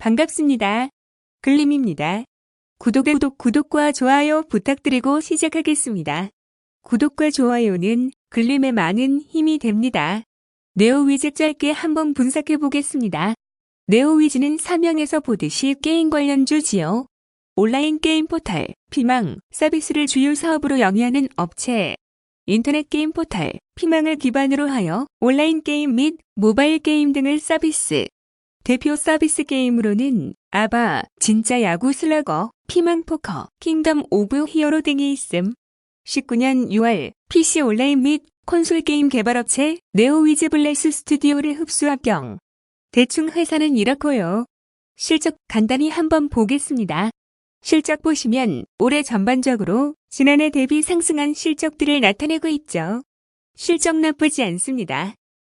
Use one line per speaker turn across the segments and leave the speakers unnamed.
반갑습니다. 글림입니다. 구독, 구독, 구독과 좋아요 부탁드리고 시작하겠습니다. 구독과 좋아요는 글림에 많은 힘이 됩니다. 네오위즈 짧게 한번 분석해 보겠습니다. 네오위즈는 사명에서 보듯이 게임 관련주지요. 온라인 게임 포털, 피망, 서비스를 주요 사업으로 영위하는 업체. 인터넷 게임 포털, 피망을 기반으로 하여 온라인 게임 및 모바일 게임 등을 서비스. 대표 서비스 게임으로는 아바, 진짜 야구 슬러거, 피망 포커, 킹덤 오브 히어로 등이 있음. 19년 6월 PC 온라인 및 콘솔 게임 개발업체 네오위즈 블레스 스튜디오를 흡수 합 경. 대충 회사는 이렇고요. 실적 간단히 한번 보겠습니다. 실적 보시면 올해 전반적으로 지난해 대비 상승한 실적들을 나타내고 있죠. 실적 나쁘지 않습니다.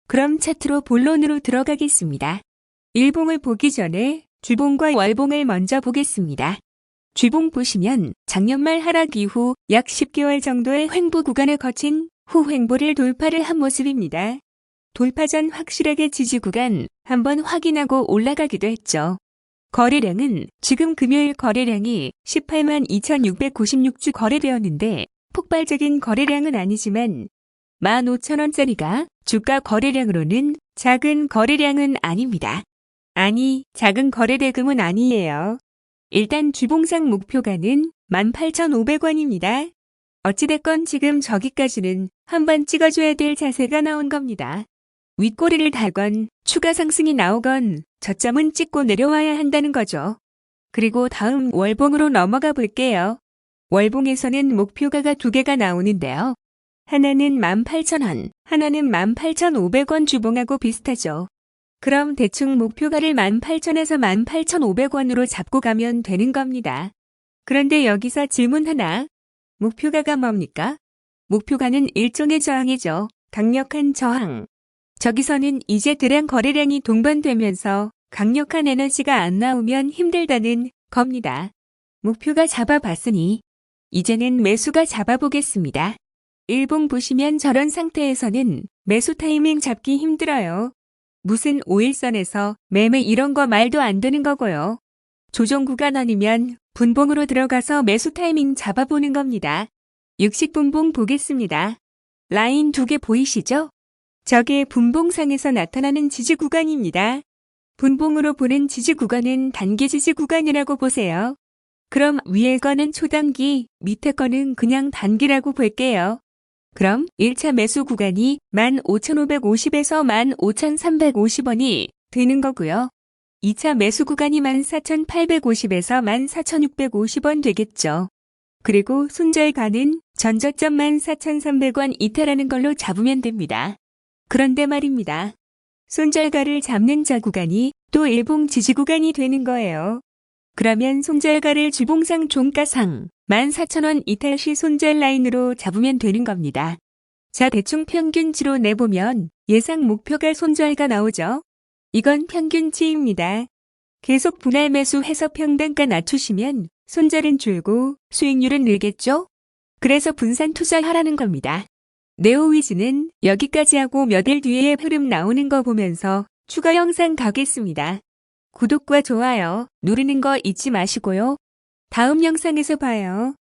그럼 차트로 본론으로 들어가겠습니다. 일봉을 보기 전에 주봉과 월봉을 먼저 보겠습니다. 주봉 보시면 작년 말 하락 이후 약 10개월 정도의 횡보 구간을 거친 후 횡보를 돌파를 한 모습입니다. 돌파 전 확실하게 지지 구간 한번 확인하고 올라가기도 했죠. 거래량은 지금 금요일 거래량이 18만 2,696주 거래되었는데 폭발적인 거래량은 아니지만 15,000원짜리가 주가 거래량으로는 작은 거래량은 아닙니다. 아니, 작은 거래대금은 아니에요. 일단 주봉상 목표가는 18,500원입니다. 어찌됐건 지금 저기까지는 한번 찍어줘야 될 자세가 나온 겁니다. 윗꼬리를 달건 추가 상승이 나오건 저점은 찍고 내려와야 한다는 거죠. 그리고 다음 월봉으로 넘어가 볼게요. 월봉에서는 목표가가 두 개가 나오는데요. 하나는 18,000원, 하나는 18,500원 주봉하고 비슷하죠. 그럼 대충 목표가를 18,000에서 18,500원으로 잡고 가면 되는 겁니다. 그런데 여기서 질문 하나. 목표가가 뭡니까? 목표가는 일종의 저항이죠. 강력한 저항. 저기서는 이제 대량 거래량이 동반되면서 강력한 에너지가 안 나오면 힘들다는 겁니다. 목표가 잡아봤으니 이제는 매수가 잡아보겠습니다. 일봉 보시면 저런 상태에서는 매수 타이밍 잡기 힘들어요. 무슨 5일선에서 매매 이런 거 말도 안 되는 거고요. 조정 구간 아니면 분봉으로 들어가서 매수 타이밍 잡아보는 겁니다. 60분봉 보겠습니다. 라인 두 개 보이시죠? 저게 분봉상에서 나타나는 지지 구간입니다. 분봉으로 보는 지지 구간은 단기 지지 구간이라고 보세요. 그럼 위에 거는 초단기, 밑에 거는 그냥 단기라고 볼게요. 그럼 1차 매수 구간이 15,550에서 15,350원이 되는 거고요. 2차 매수 구간이 14,850에서 14,650원 되겠죠. 그리고 손절가는 전저점 14,300원 이탈하는 걸로 잡으면 됩니다. 그런데 말입니다. 손절가를 잡는 자 구간이 또 일봉 지지 구간이 되는 거예요. 그러면 손절가를 주봉상 종가상 14,000원 이탈 시 손절 라인으로 잡으면 되는 겁니다. 자, 대충 평균치로 내보면 예상 목표가 손절가 나오죠? 이건 평균치입니다. 계속 분할 매수 해서 평단가 낮추시면 손절은 줄고 수익률은 늘겠죠? 그래서 분산 투자하라는 겁니다. 네오위즈는 여기까지 하고 몇 일 뒤에 흐름 나오는 거 보면서 추가 영상 가겠습니다. 구독과 좋아요 누르는 거 잊지 마시고요. 다음 영상에서 봐요.